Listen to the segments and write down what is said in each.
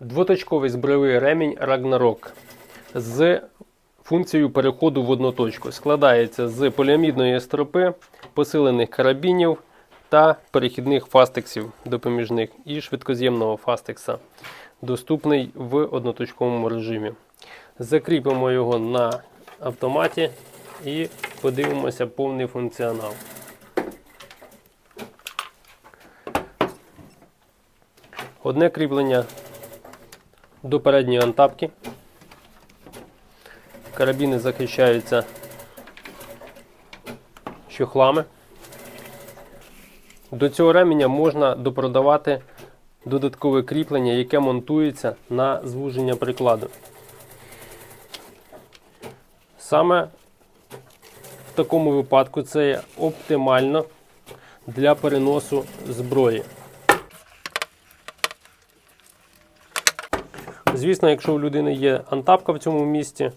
Двоточковий збройовий ремінь Ragnarok з функцією переходу в одну точку. Складається з поліамідної стропи, посилених карабінів та перехідних фастексів допоміжних і швидкоз'ємного фастекса, доступний в одноточковому режимі. Закріпимо його на автоматі і подивимося повний функціонал. Одне кріплення до передньої антапки. Карабіни захищаються чохлами. До цього ременя можна допродавати додаткове кріплення, яке монтується на звуження прикладу. Саме в такому випадку це оптимально для переносу зброї. Звісно, якщо у людини є антапка в цьому місці,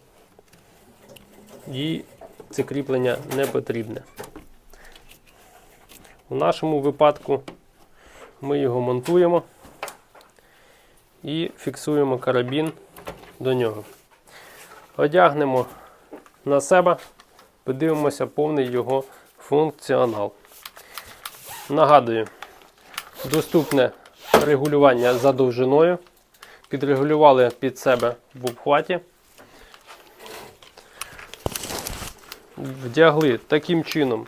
їй це кріплення не потрібне. У нашому випадку ми його монтуємо і фіксуємо карабін до нього. Одягнемо на себе, подивимося повний його функціонал. Нагадую, доступне регулювання за довжиною. Підрегулювали під себе в обхваті. Вдягли таким чином,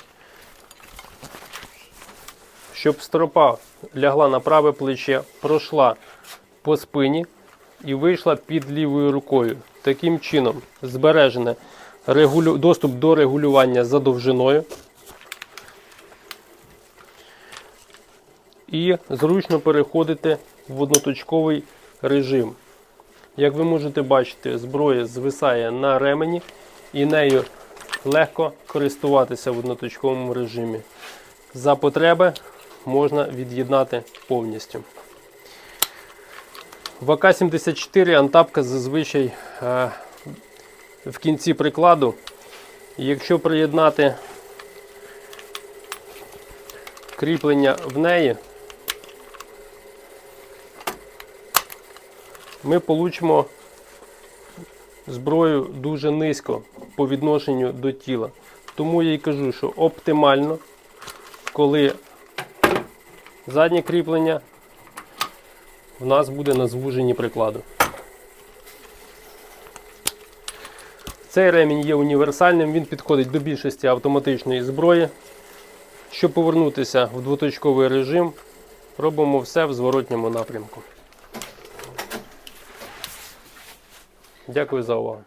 щоб стропа лягла на праве плече, пройшла по спині і вийшла під лівою рукою. Таким чином збережене регулю... доступ до регулювання за довжиною. І зручно переходити в одноточковий режим. Як ви можете бачити, зброя звисає на ремені і нею легко користуватися в одноточковому режимі. За потреби можна від'єднати повністю. В АК-74 антапка зазвичай е, в кінці прикладу. Якщо приєднати кріплення в неї, ми получимо зброю дуже низько по відношенню до тіла. Тому я й кажу, що оптимально, коли заднє кріплення в нас буде на звуженні прикладу. Цей ремінь є універсальним, він підходить до більшості автоматичної зброї. Щоб повернутися в двоточковий режим, робимо все в зворотньому напрямку. Дякую за увагу.